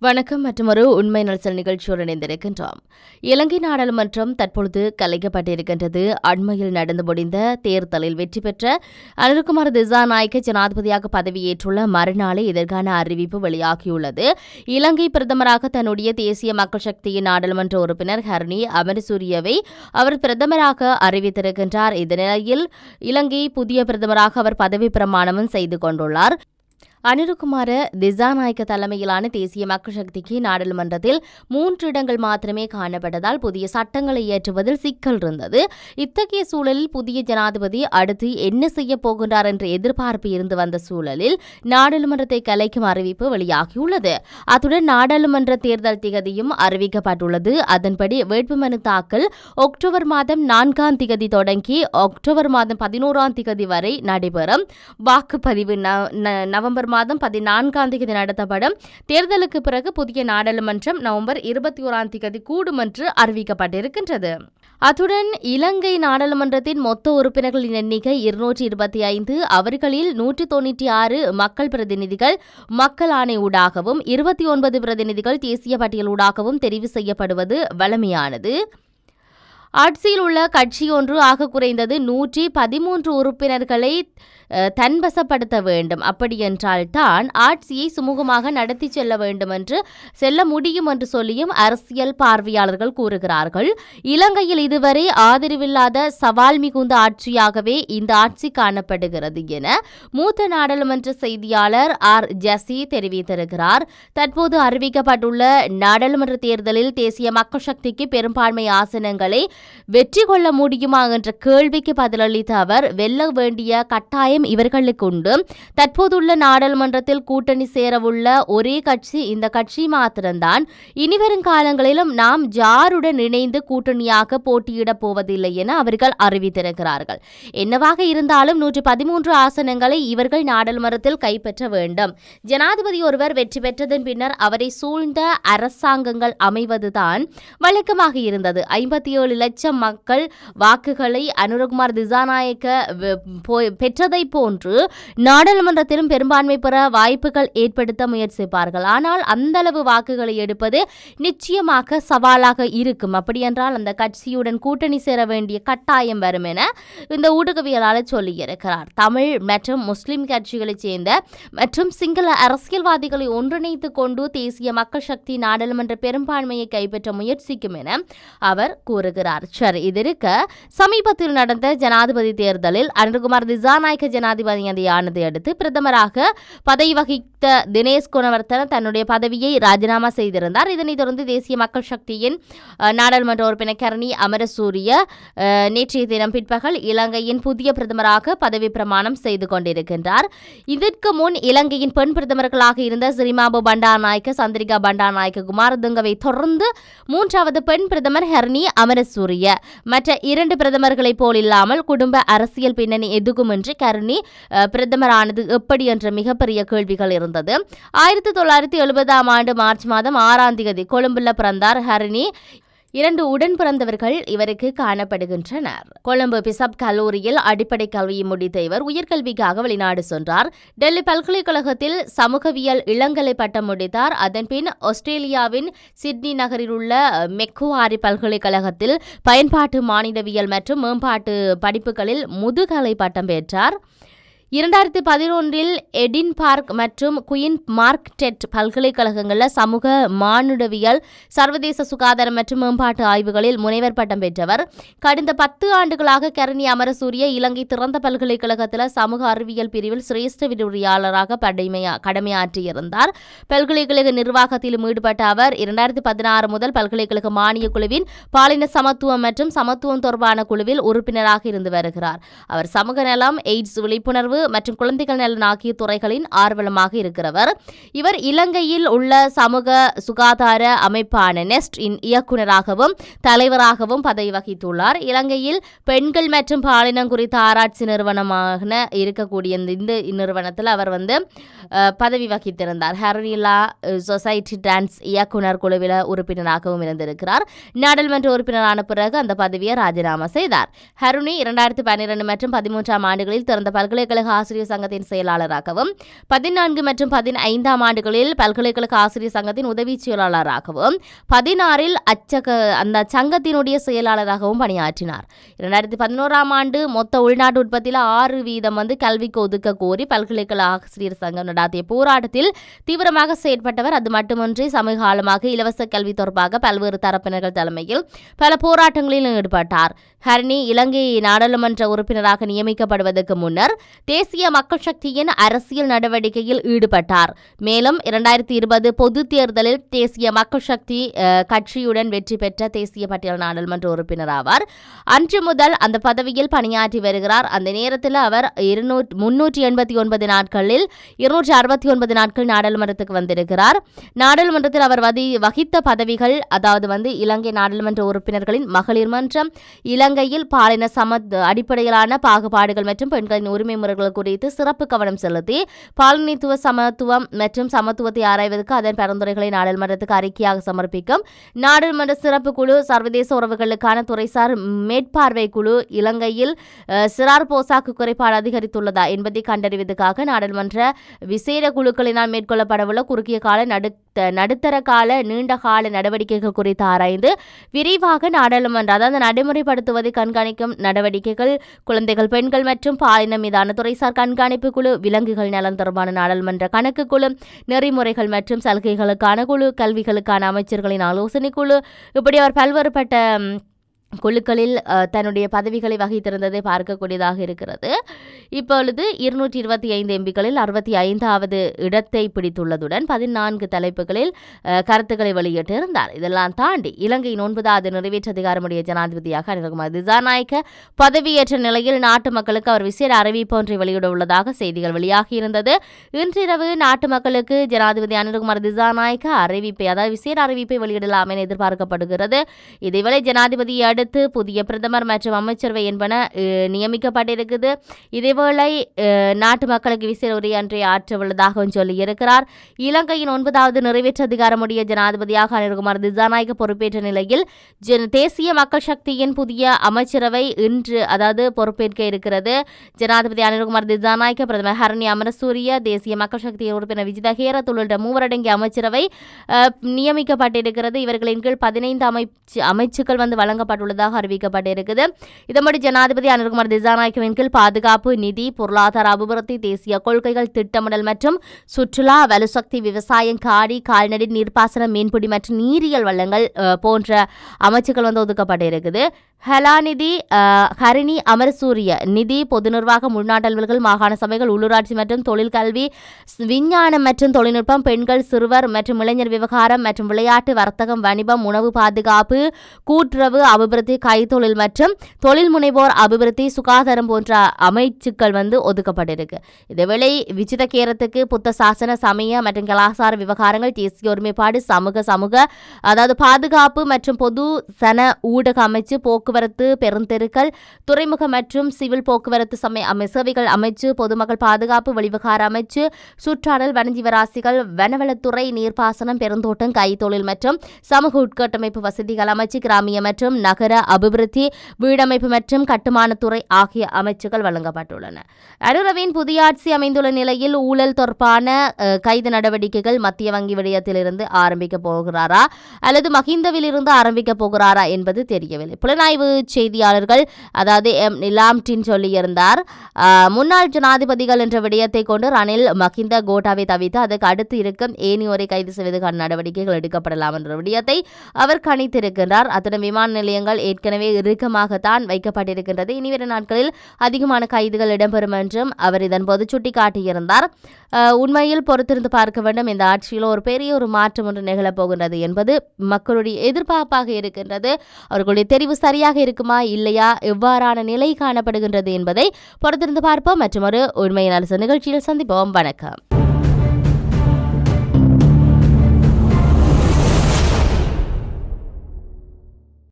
வணக்கம் மற்றொரு உண்மை நல்சல் நிகழ்ச்சியோடு இணைந்திருக்கின்றோம். இலங்கை நாடாளுமன்றம் தற்பொழுது கலைக்கப்பட்டிருக்கின்றது. அண்மையில் நடந்து முடிந்த தேர்தலில் வெற்றி பெற்ற அனுர்குமார் திசாநாயக்க ஜனாதிபதியாக பதவியேற்றுள்ள மறுநாளே இதற்கான அறிவிப்பு வெளியாகியுள்ளது. இலங்கை பிரதமராக தன்னுடைய தேசிய மக்கள் சக்தியின் நாடாளுமன்ற உறுப்பினர் ஹர்னி அமரசூரியவை அவர் பிரதமராக அறிவித்திருக்கின்றார். இந்த நிலையில் இலங்கை புதிய பிரதமராக அவர் பதவி பிரமாணமும் செய்து கொண்டுள்ளார். அனிருகுமார திசாநாயக்க தலைமையிலான தேசிய மக்கள் சக்திக்கு நாடாளுமன்றத்தில் மூன்று இடங்கள் மாத்திரமே காணப்பட்டதால் புதிய சட்டங்களை இயற்றுவதில் சிக்கல் இருந்தது. இத்தகைய சூழலில் புதிய ஜனாதிபதி அடுத்து என்ன செய்ய போகின்றார் என்ற எதிர்பார்ப்பு இருந்து வந்த சூழலில் நாடாளுமன்றத்தை கலைக்கும் அறிவிப்பு வெளியாகியுள்ளது. அத்துடன் நாடாளுமன்ற தேர்தல் திகதியும் அறிவிக்கப்பட்டுள்ளது. அதன்படி வேட்புமனு தாக்கல் அக்டோபர் மாதம் நான்காம் திகதி தொடங்கி அக்டோபர் மாதம் பதினோராம் திகதி வரை நடைபெறும். வாக்குப்பதிவு நவம்பர் மாதம் பதினான்காம் தேதி நடத்தப்படும். தேர்தலுக்கு பிறகு புதிய நாடாளுமன்றம் நவம்பர் இருபத்தி ஓராம் தேதி கூடும் என்று அறிவிக்கப்பட்டிருக்கின்றது. அத்துடன் இலங்கை நாடாளுமன்றத்தின் மொத்த உறுப்பினர்களின் எண்ணிக்கை இருநூற்றி இருபத்தி ஐந்து அவர்களில் நூற்றி தொன்னூற்றி ஆறு மக்கள் பிரதிநிதிகள் மக்கள் ஆணை ஊடாகவும் இருபத்தி ஒன்பது பிரதிநிதிகள் தேசிய பட்டியல் ஊடாகவும் தெரிவு செய்யப்படுவது வளமையானது. ஆட்சியில் உள்ள கட்சி ஒன்று ஆக குறைந்தது நூற்றி பதிமூன்று உறுப்பினர்களை தன்வசப்படுத்த வேண்டும். அப்படியென்றால் தான் ஆட்சியை சுமூகமாக நடத்தி செல்ல வேண்டும் என்று செல்ல முடியும் என்று சொல்லியும் அரசியல் பார்வையாளர்கள் கூறுகிறார்கள். இலங்கையில் இதுவரை ஆதரவில்லாத சவால் மிகுந்த ஆட்சியாகவே இந்த ஆட்சி காணப்படுகிறது என மூத்த நாடாளுமன்ற செய்தியாளர் ஆர். ஜசி தெரிவித்திருக்கிறார். தற்போது அறிவிக்கப்பட்டுள்ள நாடாளுமன்ற தேர்தலில் தேசிய மக்கள் சக்திக்கு பெரும்பான்மை ஆசனங்களை வெற்றி கொள்ள முடியுமா என்ற கேள்விக்கு பதிலளித்த அவர் வெல்ல வேண்டிய கட்டாயம் இவர்களுக்கு உண்டு. தற்போதுள்ள நாடாளுமன்றத்தில் கூட்டணி சேரவுள்ள ஒரே கட்சி இந்த கட்சி மாத்திரம்தான். இனிவரும் காலங்களிலும் நாம் ஜாருடன் இணைந்து கூட்டணியாக போட்டியிடப் போவதில்லை என அவர்கள் அறிவித்திருக்கிறார்கள். என்னவாக இருந்தாலும் நூற்றி பதிமூன்று ஆசனங்களை இவர்கள் நாடாளுமன்றத்தில் கைப்பற்ற வேண்டும். ஜனாதிபதி ஒருவர் வெற்றி பெற்றதன் பின்னர் அவரை சூழ்ந்த அரசாங்கங்கள் அமைவதுதான் வழக்கமாக இருந்தது. ஐம்பத்தி ஏழு லட்சம் மக்கள் வாக்குகளை அனுரகுமார் திசாநாயக்க பெற்றதை போன்று நாடாளுமன்றத்திலும் பெரும்பான்மை பெற வாய்ப்புகள் ஏற்படுத்த முயற்சிப்பார்கள். ஆனால் அந்த அளவு வாக்குகளை எடுப்பது நிச்சயமாக சவாலாக இருக்கும். அப்படியென்றால் அந்த கட்சியுடன் கூட்டணி சேர வேண்டிய கட்டாயம் வரும் என இந்த ஊடகவியலாளர் சொல்லியிருக்கிறார். தமிழ் மற்றும் முஸ்லிம் கட்சிகளைச் சேர்ந்த மற்றும் சிங்கள அரசியல்வாதிகளை ஒன்றிணைத்துக் கொண்டு தேசிய மக்கள் சக்தி நாடாளுமன்ற பெரும்பான்மையை கைப்பற்ற முயற்சிக்கும் என அவர் கூறுகிறார். சரி இதற்க சமீபத்தில் நடந்த ஜனாதிபதி தேர்தலில் அனுகுமார் திசாநாயக்க ஜனாதிபதியானதை அடுத்து பிரதமராக பதவி வகித்த தினேஷ் குணவர்த்தன தன்னுடைய பதவியை ராஜினாமா செய்திருந்தார். இதனைத் தொடர்ந்து தேசிய மக்கள் சக்தியின் நாடாளுமன்ற உறுப்பினர் கரணி அமரசூரிய நேற்றைய தினம் பிற்பகல் இலங்கையின் புதிய பிரதமராக பதவி பிரமாணம் செய்து கொண்டிருக்கின்றார். இதற்கு முன் இலங்கையின் பெண் பிரதமர்களாக இருந்த சிரிமாபு பண்டாநாயக்க சந்திரிகா பண்டாநாயக்க குமாரதுங்கவை தொடர்ந்து மூன்றாவது பெண் பிரதமர் ஹர்னி கூறிய மற்ற இரண்டு பிரதமர்களைப் போலில்லாமல் குடும்ப அரசியல் பின்னணி எதுக்குமின்றி கருணி பிரதமரானது எப்படி என்ற மிகப்பெரிய கேள்விகள் இருந்தது. ஆயிரத்தி தொள்ளாயிரத்தி எழுபதாம் ஆண்டு மார்ச் மாதம் ஆறாம் தேதி கொழும்புல பிறந்தார் ஹரிணி. இரண்டு உடன் பிறந்தவர்கள் இவருக்கு காணப்படுகின்றனர். கொழும்பு பிசப் கல்லூரியில் அடிப்படை கல்வியை முடித்த இவர் உயர்கல்விக்காக வெளிநாடு சென்றார். டெல்லி பல்கலைக்கழகத்தில் சமூகவியல் இளங்கலை பட்டம் முடித்தார். அதன்பின் ஆஸ்திரேலியாவின் சிட்னி நகரில் உள்ள மெக்குவாரி பல்கலைக்கழகத்தில் பயன்பாட்டு மாநிலவியல் மற்றும் மேம்பாட்டு படிப்புகளில் முதுகலை பட்டம் பெற்றார். இரண்டாயிரத்தி பதினொன்றில் எடின் பார்க் மற்றும் குயின் மார்க் டெட் பல்கலைக்கழகங்களில் சமூக மானுடவியல் சர்வதேச சுகாதாரம் மற்றும் மேம்பாட்டு ஆய்வுகளில் முனைவர் பட்டம் பெற்றவர். கடந்த பத்து ஆண்டுகளாக கரணி அமரசூரிய இலங்கை திறந்த பல்கலைக்கழகத்தில் சமூக அறிவியல் பிரிவில் சிரேஷ்ட விரிவுரையாளராக கடமையாற்றியிருந்தார். பல்கலைக்கழக நிர்வாகத்திலும் ஈடுபட்ட அவர் இரண்டாயிரத்தி பதினாறு முதல் பல்கலைக்கழக மானிய குழுவின் பாலின சமத்துவம் மற்றும் சமத்துவம் தொடர்பான குழுவில் உறுப்பினராக இருந்து வருகிறார். அவர் சமூக நலம் எய்ட்ஸ் விழிப்புணர்வு மற்றும் குழந்தைகள் நலன் ஆகிய துறைகளின் ஆர்வலமாக இருக்கிறவர். இவர் இலங்கையில் உள்ள சமூக சுகாதார அமைப்பான நெஸ்ட் இன் இயக்குநராகவும் தலைவராகவும் பதவி வகித்துள்ளார். இலங்கையில் பெண்கள் மற்றும் பாலினம் குறித்த ஆராய்ச்சி நிறுவனமாக இருக்கக்கூடிய இந்த நிறுவனத்தில் அவர் வந்து பதவி வகித்திருந்தார். ஹரனிலா சொசைட்டி டான்ஸ் இயக்குனர் குழுவில் உறுப்பினராகவும் இருந்திருக்கிறார். நாடாளுமன்ற உறுப்பினரான பிறகு அந்த பதவியை ராஜினாமா செய்தார். ஹருணி இரண்டாயிரத்தி பன்னிரண்டு மற்றும் பதிமூன்றாம் ஆண்டுகளில் திறந்த பல்கலைக்கழக பல்கலைக்கழக ஆசிரியர் சங்கத்தின் செயலாளராகவும் பதினான்கு மற்றும் பதினைந்தாம் ஆண்டுகளில் பல்கலைக்கழக ஆசிரியர் சங்கத்தின் உதவி செயலாளராகவும் பதினாறில் அச்சக அந்த சங்கத்தினுடைய செயலாளராகவும் பணியாற்றினார். இரண்டாயிரத்தி பதினோராம் ஆண்டு மொத்த உள்நாட்டு உற்பத்தியில் ஆறு வீதம் வந்து கல்விக்கு ஒதுக்க கோரி பல்கலைக்கழக ஆசிரியர் சங்கம் நடாத்திய போராட்டத்தில் தீவிரமாக செயற்பட்டவர். அது மட்டுமின்றி சமீபகாலமாக இலவச கல்வி தொடர்பாக பல்வேறு தரப்பினர்கள் தலைமையில் பல போராட்டங்களில் ஈடுபட்டார். ஹர்னி இலங்கை நாடாளுமன்ற உறுப்பினராக நியமிக்கப்படுவதற்கு முன்னர் தேசிய மக்கள் சக்தியின் அரசியல் நடவடிக்கையில் ஈடுபட்டார். மேலும் இரண்டாயிரத்தி இருபது பொது தேர்தலில் தேசிய மக்கள் சக்தி கட்சியுடன் வெற்றி பெற்ற தேசிய பட்டியல் நாடாளுமன்ற உறுப்பினர் ஆவார். அன்று முதல் அந்த பதவியில் பணியாற்றி வருகிறார். அந்த நேரத்தில் அவர் இருநூற்றி முன்னூற்றி எண்பத்தி ஒன்பது நாட்களில் இருநூற்றி அறுபத்தி ஒன்பது நாட்கள் நாடாளுமன்றத்துக்கு வந்திருக்கிறார். நாடாளுமன்றத்தில் அவர் வகித்த பதவிகள் அதாவது வந்து இலங்கை நாடாளுமன்ற உறுப்பினர்களின் மகளிர் மன்றம் இலங்கையில் பாலின சம அடிப்படையிலான பாகுபாடுகள் மற்றும் பெண்களின் உரிமை முறைகள் குறித்து சிறப்பு கவனம் செலுத்தி பாலினித்துவ சமத்துவம் மற்றும் சமத்துவத்தை ஆராய்வதற்கு அதன் பரிந்துரைகளை நாடாளுமன்றத்துக்கு அறிக்கையாக சமர்ப்பிக்கும். நாடாளுமன்ற சிறப்பு குழு சர்வதேச உறவுகளுக்கான துறைசார் மேற்பார்வை குழு இலங்கையில் சிறார் போசாக்கு குறைபாடு அதிகரித்துள்ளதா என்பதை கண்டறிவதற்காக நாடாளுமன்ற விசேட குழுக்களினால் மேற்கொள்ளப்படவுள்ள குறுகிய கால நடு நடுத்தர கால நீண்ட கால நடவடிக்கைகள் குறித்து ஆராய்ந்து விரைவாக நாடாளுமன்ற அதாவது நடைமுறைப்படுத்துவதை கண்காணிக்கும் நடவடிக்கைகள் குழந்தைகள் பெண்கள் மற்றும் பாலினம் மீதான துறைசார் கண்காணிப்பு குழு விலங்குகள் நலன் தொடர்பான நாடாளுமன்ற கணக்கு குழு நெறிமுறைகள் மற்றும் சலுகைகளுக்கான குழு கல்விகளுக்கான அமைச்சர்களின் ஆலோசனை குழு. இப்படி அவர் பல்வேறுபட்ட குழுக்களில் தன்னுடைய பதவிகளை வகித்திருந்ததை பார்க்கக்கூடியதாக இருக்கிறது. இப்பொழுது இருநூற்றி இருபத்தி ஐந்து எம்பிக்களில் அறுபத்தி ஐந்தாவது இடத்தை பிடித்துள்ளதுடன் பதினான்கு தலைப்புகளில் கருத்துக்களை வெளியிட்டிருந்தார். இதெல்லாம் தாண்டி இலங்கையின் ஒன்பதாவது நிறைவேற்ற அதிகாரமுடைய ஜனாதிபதியாக அனில்குமார் திசாநாயக்க பதவியேற்ற நிலையில் நாட்டு மக்களுக்கு அவர் விசேட அறிவிப்பு ஒன்றை வெளியிட உள்ளதாக செய்திகள் வெளியாகியிருந்தது இன்றிரவு நாட்டு மக்களுக்கு ஜனாதிபதி அனில்குமார் திசாநாயக்க அறிவிப்பை அதாவது விசேட அறிவிப்பை வெளியிடலாம் என எதிர்பார்க்கப்படுகிறது. இதேவேளை ஜனாதிபதி அடுத்து புதிய பிரதமர் மற்றும் அமைச்சரவை என்பன நியமிக்கப்பட்டிருக்குது. இதேவேளை நாட்டு மக்களுக்கு விசேட உரையன்றை ஆற்ற உள்ளதாகவும் சொல்லியிருக்கிறார். இலங்கையின் ஒன்பதாவது நிறைவேற்ற அதிகாரமுடைய ஜனாதிபதியாக அனில்குமார் திசாநாயக பொறுப்பேற்ற நிலையில் தேசிய மக்கள் சக்தியின் புதிய அமைச்சரவை இன்று அதாவது பொறுப்பேற்க இருக்கிறது. ஜனாதிபதி அனில்குமார் திசாநாயக்க பிரதமர் ஹரணி அமரசூரிய தேசிய மக்கள் சக்தியின் உறுப்பினர் விஜித ஹேரத் உள்ளிட்ட மூவரடங்கிய அமைச்சரவை நியமிக்கப்பட்டிருக்கிறது. இவர்களின் கீழ் பதினைந்து அமைச்சு அமைச்சுக்கள் வந்து வழங்கப்பட்டுள்ள உள்ளதாக அறிவிக்கப்பட்டிருக்குது. இதன்படி ஜனாதிபதி அனுர்குமார் திசாநாயக்கவின் கீழ் பாதுகாப்பு நிதி பொருளாதார அபிவிருத்தி தேசிய கொள்கைகள் திட்டமிடல் மற்றும் சுற்றுலா வலுசக்தி விவசாயம் காடி கால்நடை நீர்ப்பாசனம் மீன்பிடி மற்றும் நீரியல் வளங்கள் போன்ற அமைச்சுக்கள் வந்து ஒதுக்கப்பட்டிருக்குது. ஹலாநிதி ஹரிணி அமர்சூரிய நிதி பொது நிர்வாகம் உள்நாட்டு அலுவல்கள் மாகாண சபைகள் உள்ளூராட்சி மற்றும் தொழிற்கல்வி விஞ்ஞானம் மற்றும் தொழில்நுட்பம் பெண்கள் சிறுவர் மற்றும் இளைஞர் விவகாரம் மற்றும் விளையாட்டு வர்த்தகம் வணிபம் உணவு பாதுகாப்பு கூட்டுறவு அபிவிருத்தி கைத்தொழில் மற்றும் தொழில் முனைவோர் அபிவிருத்தி சுகாதாரம் போன்ற அமைச்சுக்கள் வந்து ஒதுக்கப்பட்டிருக்கு. இதேவேளை விஜித கேரத்துக்கு புத்த சாசன சமய மற்றும் கலாசார விவகாரங்கள் தேசிய ஒருமைப்பாடு சமூக சமூக அதாவது பாதுகாப்பு மற்றும் பொது சன ஊடக அமைச்சு போக்கு போக்குவரத்து பெருந்தெருக்கள் துறைமுக மற்றும் சிவில் போக்குவரத்து சமய சேவைகள் அமைச்சு பொதுமக்கள் பாதுகாப்பு வழிவகார அமைச்சு சுற்றாடல் வனஜீவராசிகள் வனவளத்துறை நீர்ப்பாசனம் பெருந்தோட்டம் கைத்தொழில் மற்றும் சமூக உட்கட்டமைப்பு வசதிகள் அமைச்சு கிராமிய மற்றும் நகர அபிவிருத்தி வீடமைப்பு மற்றும் கட்டுமானத்துறை ஆகிய அமைச்சுகள் வழங்கப்பட்டுள்ளன. அனுரவின் புதிய ஆட்சி அமைந்துள்ள நிலையில் ஊழல் தொடர்பான கைது நடவடிக்கைகள் மத்திய வங்கி விடயத்திலிருந்து ஆரம்பிக்க போகிறாரா? அல்லது மஹிந்தவில் இருந்து ஆரம்பிக்க போகிறாரா என்பது தெரியவில்லை. புலனாய்வு ஆய்வு செய்தியாளர்கள் அதாவது எம். நிலாம்டின் சொல்லியிருந்தார் முன்னாள் ஜனாதிபதிகள் என்ற விடயத்தை கொண்டு ரணில் மகிந்த கோட்டாவை தவித்து அதற்கு அடுத்து இருக்கும் ஏனியோரை கைது செய்வதற்கான நடவடிக்கைகள் எடுக்கப்படலாம் என்ற விடயத்தை அவர் கணித்திருக்கின்றார். அத்துடன் விமான நிலையங்கள் ஏற்கனவே இறுக்கமாகத்தான் வைக்கப்பட்டிருக்கின்றது. இனிவரு நாட்களில் அதிகமான கைதுகள் இடம்பெறும் என்றும் அவர் இதன்போது சுட்டிக்காட்டியிருந்தார். உண்மையில் பொறுத்திருந்து பார்க்க வேண்டும். இந்த ஆட்சியில் ஒரு பெரிய ஒரு மாற்றம் ஒன்று நிகழப்போகின்றது என்பது மக்களுடைய எதிர்பார்ப்பாக இருக்கின்றது. அவர்களுடைய தெரிவு சரியாக சரியாக இருக்குமா இல்லையா? எவ்வாறான நிலை காணப்படுகின்றது என்பதை பொறுத்திருந்து பார்ப்போம். மற்றும் ஒரு உண்மையின் அரசு நிகழ்ச்சியில் சந்திப்போம். வணக்கம்.